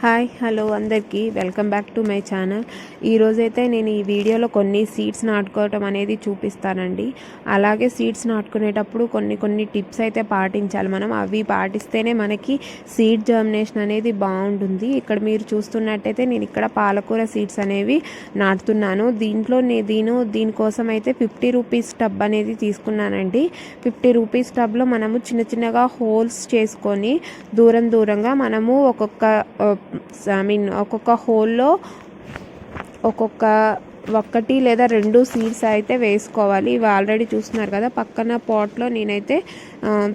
Hi hello అందరికీ. Welcome back to my channel. ఈరోజైతే నేను ఈ వీడియోలో కొన్ని సీడ్స్ నాటుకోవటం అనేది చూపిస్తానండి. అలాగే సీడ్స్ నాటుకునేటప్పుడు కొన్ని కొన్ని టిప్స్ అయితే పాటించాలి మనం. అవి పాటిస్తేనే మనకి సీడ్ జర్మినేషన్ అనేది బాగుంటుంది. ఇక్కడ మీరు చూస్తున్నట్టయితే నేను ఇక్కడ పాలకూర సీడ్స్ అనేవి నాటుతున్నాను. దీంట్లో నే దీని దీనికోసం అయితే ఫిఫ్టీ రూపీస్ టబ్ అనేది తీసుకున్నానండి. ఫిఫ్టీ రూపీస్ టబ్లో మనము చిన్న చిన్నగా హోల్స్ చేసుకొని దూరం దూరంగా మనము ఒక్కొక్క ఐ మీన్ ఒక్కొక్క హోల్లో ఒక్కొక్క ఒక్కటి లేదా రెండు సీడ్స్ అయితే వేసుకోవాలి. ఇవి ఆల్రెడీ చూస్తున్నారు కదా పక్కన పాట్లో నేనైతే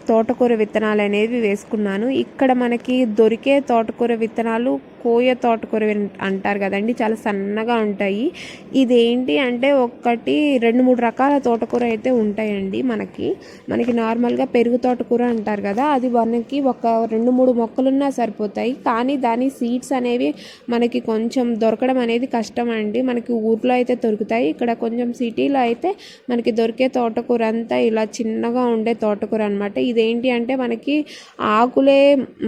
తోటకూర విత్తనాలు అనేవి వేసుకున్నాను. ఇక్కడ మనకి దొరికే తోటకూర విత్తనాలు కోయ తోటకూర అంటారు కదండి చాలా సన్నగా ఉంటాయి. ఇదేంటి అంటే ఒకటి రెండు మూడు రకాల తోటకూర అయితే ఉంటాయండి మనకి. మనకి నార్మల్గా పెరుగు తోటకూర అంటారు కదా అది మనకి ఒక రెండు మూడు మొక్కలున్నా సరిపోతాయి. కానీ దాని సీడ్స్ అనేవి మనకి కొంచెం దొరకడం అనేది కష్టం అండి. మనకి ఊర్లో అయితే దొరుకుతాయి. ఇక్కడ కొంచెం సిటీలో అయితే మనకి దొరికే తోటకూర అంతా ఇలా చిన్నగా ఉండే తోటకూర అనమాట ఇదేంటి అంటే మనకి ఆకులే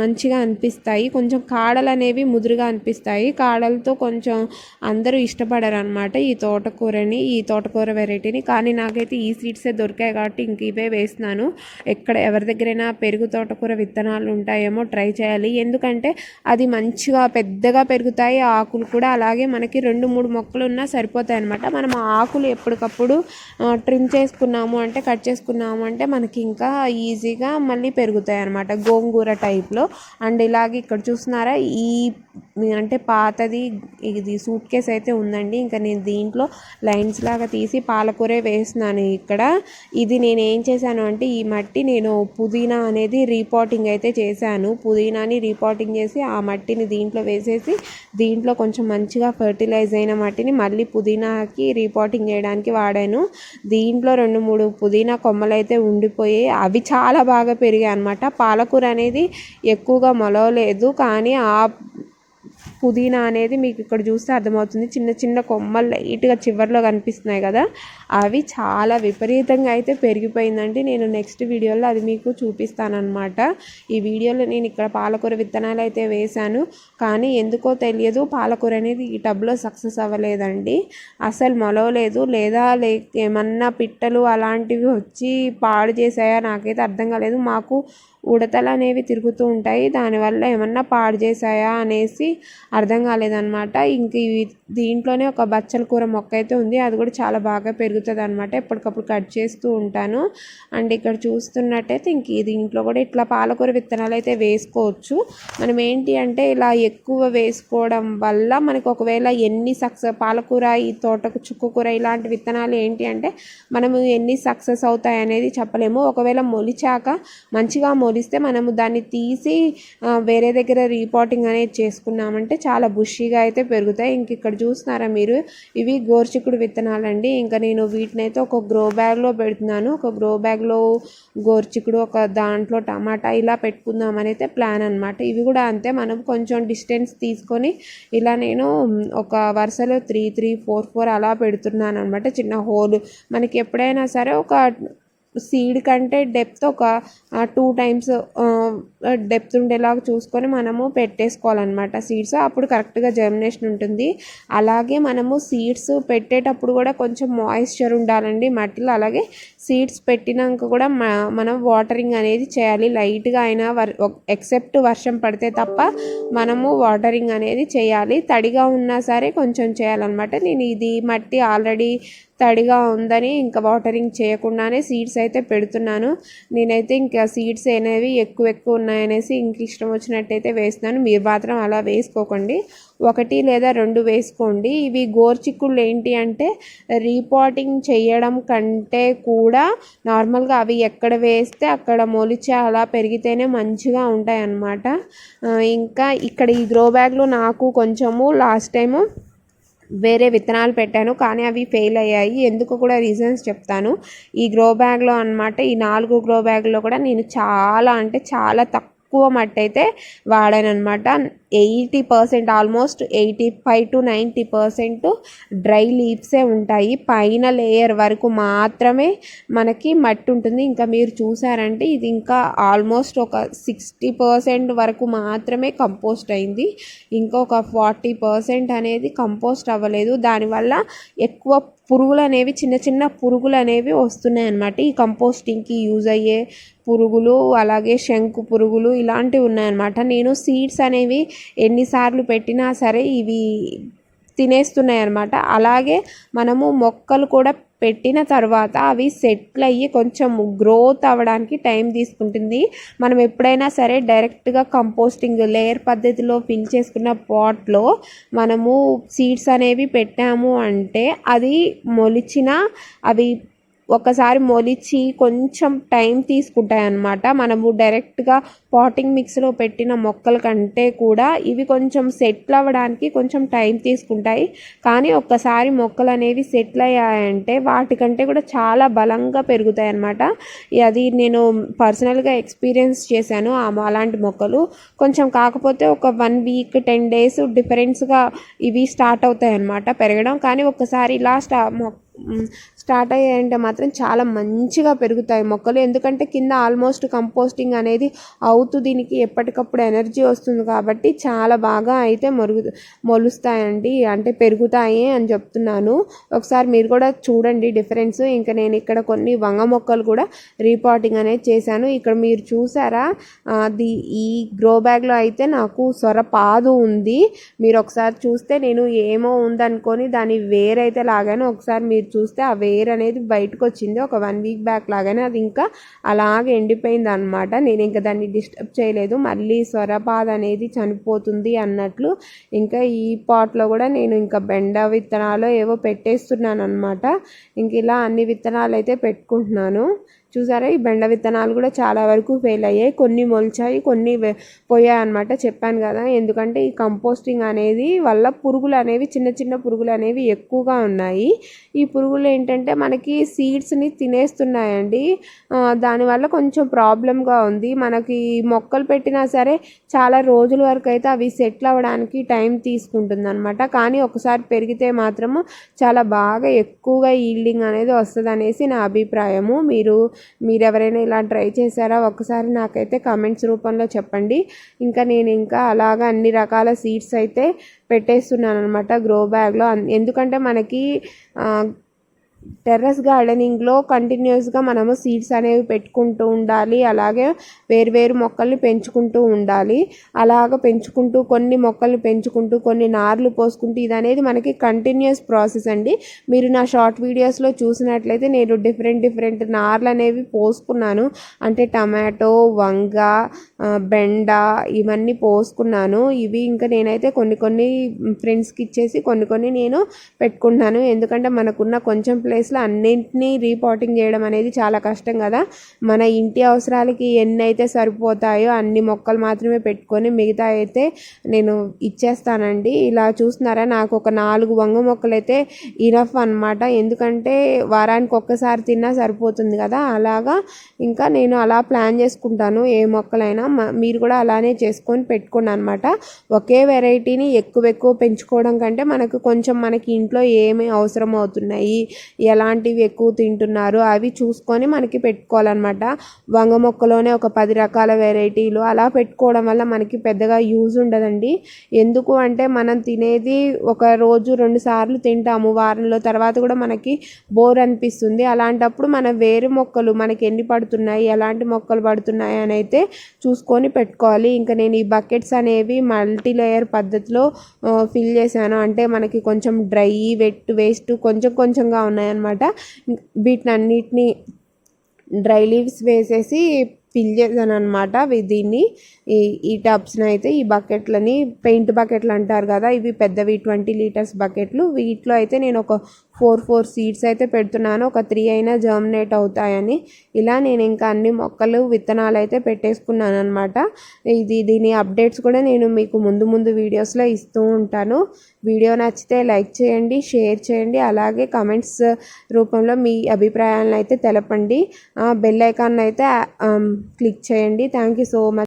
మంచిగా అనిపిస్తాయి. కొంచెం కాడలు అనేవి ముదురుగా అనిపిస్తాయి. కాడలతో కొంచెం అందరూ ఇష్టపడరు అనమాట ఈ తోటకూరని ఈ తోటకూర వెరైటీని. కానీ నాకైతే ఈ సీడ్సే దొరికాయి కాబట్టి ఇంక ఇవే వేస్తున్నాను. ఎక్కడ ఎవరి దగ్గరైనా పెరుగు తోటకూర విత్తనాలు ఉంటాయేమో ట్రై చేయాలి. ఎందుకంటే అది మంచిగా పెద్దగా పెరుగుతాయి. ఆకులు కూడా అలాగే మనకి రెండు మూడు మొక్కలు ఉన్నా సరిపోతాయి అనమాట మనం ఆకులు ఎప్పటికప్పుడు ట్రిమ్ చేసుకున్నాము అంటే కట్ చేసుకున్నాము అంటే మనకి ఇంకా ఈజీగా మళ్ళీ పెరుగుతాయి అనమాట గోంగూర టైప్లో. అండ్ ఇలాగే ఇక్కడ చూస్తున్నారా ఈ అంటే పాతది ఇది సూట్ కేస్ అయితే ఉందండి. ఇంకా నేను దీంట్లో లైన్స్ లాగా తీసి పాలకూరే వేస్తున్నాను ఇక్కడ. ఇది నేను ఏం చేశాను అంటే ఈ మట్టి నేను పుదీనా అనేది రీపాటింగ్ అయితే చేశాను. పుదీనాని రీపాటింగ్ చేసి ఆ మట్టిని దీంట్లో వేసేసి దీంట్లో కొంచెం మంచిగా ఫర్టిలైజ్ అయిన మట్టిని మళ్ళీ పుదీనాకి రీపాటింగ్ చేయడానికి వాడాను. దీంట్లో రెండు మూడు పుదీనా కొమ్మలు అయితే ఉండిపోయాయి అవి చాలా బాగా పెరిగాయి అనమాట పాలకూర అనేది ఎక్కువగా మొలవలేదు కానీ ఆ పుదీనా అనేది మీకు ఇక్కడ చూస్తే అర్థమవుతుంది. చిన్న చిన్న కొమ్మలు లైట్గా చివర్లో కనిపిస్తున్నాయి కదా అవి చాలా విపరీతంగా అయితే పెరిగిపోయిందండి. నేను నెక్స్ట్ వీడియోలో అది మీకు చూపిస్తానమాట ఈ వీడియోలో నేను ఇక్కడ పాలకూర విత్తనాలు అయితే వేశాను కానీ ఎందుకో తెలియదు పాలకూర అనేది ఈ టబ్లో సక్సెస్ అవ్వలేదండి. అసలు మొలవలేదు లేదా లే ఏమన్నా పిట్టలు అలాంటివి వచ్చి పాడు చేశాయా నాకైతే అర్థం కాలేదు. మాకు ఉడతలు అనేవి తిరుగుతూ ఉంటాయి. దానివల్ల ఏమన్నా పాడు చేశాయా అనేసి అర్థం కాలేదన్నమాట. ఇంక దీంట్లోనే ఒక బచ్చల కూర మొక్క అయితే ఉంది. అది కూడా చాలా బాగా పెరుగుతుంది అనమాట ఎప్పటికప్పుడు కట్ చేస్తూ ఉంటాను. అండ్ ఇక్కడ చూస్తున్నట్టయితే ఇంక దీంట్లో కూడా ఇట్లా పాలకూర విత్తనాలు అయితే వేసుకోవచ్చు. మనం ఏంటి అంటే ఇలా ఎక్కువ వేసుకోవడం వల్ల మనకు ఒకవేళ ఎన్ని సక్సెస్ పాలకూర ఈ తోటకు చుక్కకూర ఇలాంటి విత్తనాలు ఏంటి అంటే మనము ఎన్ని సక్సెస్ అవుతాయి అనేది చెప్పలేము. ఒకవేళ మొలిచాక మంచిగా మొలి పోలిస్తే మనము దాన్ని తీసి వేరే దగ్గర రీపాటింగ్ అనేది చేసుకున్నామంటే చాలా బుషీగా అయితే పెరుగుతాయి. ఇంక ఇక్కడ చూస్తున్నారా మీరు? ఇవి గోర్చిక్కుడు విత్తనాలండి. ఇంకా నేను వీటిని అయితే ఒక గ్రో బ్యాగ్లో పెడుతున్నాను. ఒక గ్రో బ్యాగ్లో గోర్చిక్కుడు ఒక దాంట్లో టమాటా ఇలా పెట్టుకుందామని అయితే ప్లాన్ అనమాట ఇవి కూడా అంతే. మనం కొంచెం డిస్టెన్స్ తీసుకొని ఇలా నేను ఒక వరుసలో త్రీ త్రీ ఫోర్ ఫోర్ అలా పెడుతున్నాను అనమాట చిన్న హోల్. మనకి ఎప్పుడైనా సరే ఒక సీడ్ కంటే డెప్త్ ఒక టూ టైమ్స్ డెప్త్ ఉండేలాగా చూసుకొని మనము పెట్టేసుకోవాలన్నమాట సీడ్స్. అప్పుడు కరెక్ట్గా జర్మినేషన్ ఉంటుంది. అలాగే మనము సీడ్స్ పెట్టేటప్పుడు కూడా కొంచెం మాయిశ్చర్ ఉండాలండి మట్టిలో. అలాగే సీడ్స్ పెట్టినాక కూడా మనం వాటరింగ్ అనేది చేయాలి. లైట్గా అయినా వర్ ఎక్సెప్ట్ వర్షం పడితే తప్ప మనము వాటరింగ్ అనేది చేయాలి. తడిగా ఉన్నా సరే కొంచెం చేయాలన్నమాట. నేను ఇది మట్టి ఆల్రెడీ తడిగా ఉందని ఇంకా వాటరింగ్ చేయకుండానే సీడ్స్ అయితే పెడుతున్నాను. నేనైతే ఇంకా సీడ్స్ అనేవి ఎక్కువ ఎక్కువ ఉన్నాయనేసి ఇంక ఇష్టం వచ్చినట్టయితే వేస్తున్నాను. మీరు మాత్రం అలా వేసుకోకండి. ఒకటి లేదా రెండు వేసుకోండి. ఇవి గోర్చిక్కుళ్ళు ఏంటి అంటే రీపాటింగ్ చేయడం కంటే కూడా నార్మల్గా అవి ఎక్కడ వేస్తే అక్కడ మొలిచి అలా పెరిగితేనే మంచిగా ఉంటాయి అన్నమాట ఇంకా ఇక్కడ ఈ గ్రో బ్యాగ్లో నాకు కొంచెము లాస్ట్ టైము వేరే విత్తనాలు పెట్టాను కానీ అవి ఫెయిల్ అయ్యాయి. ఎందుకు కూడా రీజన్స్ చెప్తాను. ఈ గ్రో బ్యాగ్లో అన్నమాట ఈ నాలుగు గ్రో బ్యాగ్లో కూడా నేను చాలా అంటే చాలా తక్కువ ఎక్కువ మట్టి అయితే వాడాను అనమాట eighty percent almost eighty five to ninety percent dry లీవ్సే ఉంటాయి. పైన లేయర్ వరకు మాత్రమే మనకి మట్టి ఉంటుంది. ఇంకా మీరు చూసారంటే ఇది ఇంకా ఆల్మోస్ట్ ఒక సిక్స్టీ పర్సెంట్ వరకు మాత్రమే కంపోస్ట్ అయింది. ఇంకొక ఫార్టీ పర్సెంట్ అనేది కంపోస్ట్ అవ్వలేదు. దానివల్ల ఎక్కువ పురుగులు అనేవి చిన్న చిన్న పురుగులు అనేవి వస్తున్నాయి అన్నమాట ఈ కంపోస్టింగ్కి యూజ్ అయ్యే పురుగులు అలాగే శంకు పురుగులు ఇలాంటివి ఉన్నాయన్నమాట. నేను సీడ్స్ అనేవి ఎన్నిసార్లు పెట్టినా సరే ఇవి తినేస్తున్నాయి అన్నమాట అలాగే మనము మొక్కలు కూడా పెట్టిన తర్వాత అవి సెటిల్ అయ్యి కొంచెం గ్రోత్ అవ్వడానికి టైం తీసుకుంటుంది. మనం ఎప్పుడైనా సరే డైరెక్ట్గా కంపోస్టింగ్ లేయర్ పద్ధతిలో ఫిల్ చేసుకున్న పాట్లో మనము సీడ్స్ అనేవి పెట్టాము అంటే అది మొలిచిన అవి ఒకసారి మొలిచి కొంచెం టైం తీసుకుంటాయి అన్నమాట మనము డైరెక్ట్గా పాటింగ్ మిక్స్లో పెట్టిన మొక్కల కంటే కూడా ఇవి కొంచెం సెటిల్ అవ్వడానికి కొంచెం టైం తీసుకుంటాయి. కానీ ఒక్కసారి మొక్కలు అనేవి సెటిల్ అయ్యాయంటే వాటికంటే కూడా చాలా బలంగా పెరుగుతాయి అన్నమాట అది నేను పర్సనల్గా ఎక్స్పీరియన్స్ చేశాను అలాంటి మొక్కలు. కొంచెం కాకపోతే ఒక వన్ వీక్ టెన్ డేస్ డిఫరెన్స్గా ఇవి స్టార్ట్ అవుతాయి అన్నమాట పెరగడం. కానీ ఒక్కసారి ఇలా స్టా స్టార్ట్ అయ్యాయంటే మాత్రం చాలా మంచిగా పెరుగుతాయి మొక్కలు. ఎందుకంటే కింద ఆల్మోస్ట్ కంపోస్టింగ్ అనేది అవుతూ దీనికి ఎప్పటికప్పుడు ఎనర్జీ వస్తుంది కాబట్టి చాలా బాగా అయితే మరుగు మొలుస్తాయండి. అంటే పెరుగుతాయి అని చెప్తున్నాను. ఒకసారి మీరు కూడా చూడండి డిఫరెన్స్ ఇంకా నేను ఇక్కడ కొన్ని వంగ మొక్కలు కూడా రీపాటింగ్ అనేది చేశాను. ఇక్కడ మీరు చూసారా? అది ఈ గ్రో బ్యాగ్లో అయితే నాకు సొరపాదు ఉంది. మీరు ఒకసారి చూస్తే నేను ఏమో ఉందనుకొని దాని వేరైతే లాగాను. ఒకసారి మీరు చూస్తే ఆ వేర్ అనేది బయటకు వచ్చింది ఒక వన్ వీక్ బ్యాక్ లాగానే అది ఇంకా అలాగే ఎండిపోయింది అనమాట నేను ఇంకా దాన్ని డిస్టర్బ్ చేయలేదు. మళ్ళీ స్వరపాద అనేది చనిపోతుంది అన్నట్లు ఇంకా ఈ పాట్లో కూడా నేను ఇంకా బెండ విత్తనాలు ఏవో పెట్టేస్తున్నాను అనమాట ఇంక ఇలా అన్ని విత్తనాలు అయితే పెట్టుకుంటున్నాను. చూసారా? ఈ బెండ విత్తనాలు కూడా చాలా వరకు ఫెయిల్ అయ్యాయి. కొన్ని మొలిచాయి కొన్ని పోయాయి అనమాట చెప్పాను కదా ఎందుకంటే ఈ కంపోస్టింగ్ అనేది వల్ల పురుగులు అనేవి చిన్న చిన్న పురుగులు అనేవి ఎక్కువగా ఉన్నాయి. ఈ పురుగులు ఏంటంటే మనకి సీడ్స్ని తినేస్తున్నాయండి. దానివల్ల కొంచెం ప్రాబ్లంగా ఉంది. మనకి మొక్కలు పెట్టినా సరే చాలా రోజుల వరకు అయితే అవి సెటిల్ అవ్వడానికి టైం తీసుకుంటుంది అనమాట కానీ ఒకసారి పెరిగితే మాత్రము చాలా బాగా ఎక్కువగా ఈల్డింగ్ అనేది వస్తుంది అనేసి నా అభిప్రాయము. మీరు మీరు ఎవరైనా ఇలా ట్రై చేశారా? ఒకసారి నాకైతే కామెంట్స్ రూపంలో చెప్పండి. ఇంకా నేను ఇంకా అలాగా అన్ని రకాల సీడ్స్ అయితే పెట్టేస్తున్నాను అనమాట గ్రో బ్యాగ్లో. ఎందుకంటే మనకి టెర్రస్ గార్డెనింగ్లో కంటిన్యూస్గా మనము సీడ్స్ అనేవి పెట్టుకుంటూ ఉండాలి. అలాగే వేరు మొక్కల్ని పెంచుకుంటూ ఉండాలి. అలాగ పెంచుకుంటూ కొన్ని మొక్కల్ని పెంచుకుంటూ కొన్ని నార్లు పోసుకుంటూ ఇది అనేది మనకి కంటిన్యూస్ ప్రాసెస్ అండి. మీరు నా షార్ట్ వీడియోస్లో చూసినట్లయితే నేను డిఫరెంట్ డిఫరెంట్ నార్లు అనేవి పోసుకున్నాను. అంటే టమాటో వంగ బెండ ఇవన్నీ పోసుకున్నాను. ఇవి ఇంకా నేనైతే కొన్ని కొన్ని ఫ్రెండ్స్కి ఇచ్చేసి కొన్ని కొన్ని నేను పెట్టుకుంటున్నాను. ఎందుకంటే మనకున్న కొంచెం ప్లేస్ ప్లేస్లో అన్నింటినీ రీపాటింగ్ చేయడం అనేది చాలా కష్టం కదా. మన ఇంటి అవసరాలకి ఎన్ని అయితే సరిపోతాయో అన్ని మొక్కలు మాత్రమే పెట్టుకొని మిగతా అయితే నేను ఇచ్చేస్తానండి. ఇలా చూస్తున్నారా? నాకు ఒక నాలుగు వంగ మొక్కలు అయితే ఇనఫ్ అనమాట ఎందుకంటే వారానికి ఒక్కసారి తిన్నా సరిపోతుంది కదా. అలాగా ఇంకా నేను అలా ప్లాన్ చేసుకుంటాను ఏ మొక్కలైనా. మీరు కూడా అలానే చేసుకొని పెట్టుకోండి అనమాట ఒకే వెరైటీని ఎక్కువ ఎక్కువ పెంచుకోవడం కంటే మనకు కొంచెం మనకి ఇంట్లో ఏమి అవసరం అవుతున్నాయి ఎలాంటివి ఎక్కువ తింటున్నారు అవి చూసుకొని మనకి పెట్టుకోవాలన్నమాట. వంగ మొక్కలోనే ఒక పది రకాల వెరైటీలు అలా పెట్టుకోవడం వల్ల మనకి పెద్దగా యూజ్ ఉండదండి. ఎందుకు అంటే మనం తినేది ఒక రోజు రెండు సార్లు తింటాము వారంలో తర్వాత కూడా మనకి బోర్ అనిపిస్తుంది. అలాంటప్పుడు మన వేరు మొక్కలు మనకి ఎన్ని పడుతున్నాయి ఎలాంటి మొక్కలు పడుతున్నాయి అని అయితే చూసుకొని పెట్టుకోవాలి. ఇంకా నేను ఈ బకెట్స్ అనేవి మల్టీ లేయర్ పద్ధతిలో ఫిల్ చేశాను. అంటే మనకి కొంచెం డ్రై వెట్ వేస్ట్ కొంచెం కొంచెంగా ఉన్నాయి. ఉన్నాయన్నమాట వీటిని అన్నిటినీ డ్రై లీవ్స్ వేసేసి ఫిల్ చేశాను అనమాట దీన్ని. ఈ ఈ టబ్స్ని అయితే ఈ బకెట్లని పెయింట్ బకెట్లు అంటారు కదా ఇవి పెద్దవి ట్వంటీ లీటర్స్ బకెట్లు. వీటిలో అయితే నేను ఒక ఫోర్ ఫోర్ సీడ్స్ అయితే పెడుతున్నాను. ఒక త్రీ అయినా జర్మినేట్ అవుతాయని. ఇలా నేను ఇంకా అన్ని మొక్కలు విత్తనాలు అయితే పెట్టేసుకున్నాను అనమాట ఇది దీని అప్డేట్స్ కూడా నేను మీకు ముందు ముందు వీడియోస్లో ఇస్తూ ఉంటాను. వీడియో నచ్చితే లైక్ చేయండి షేర్ చేయండి. అలాగే కమెంట్స్ రూపంలో మీ అభిప్రాయాలను అయితే తెలపండి. బెల్ ఐకాన్ అయితే క్లిక్ um, చేయండి. Thank you so much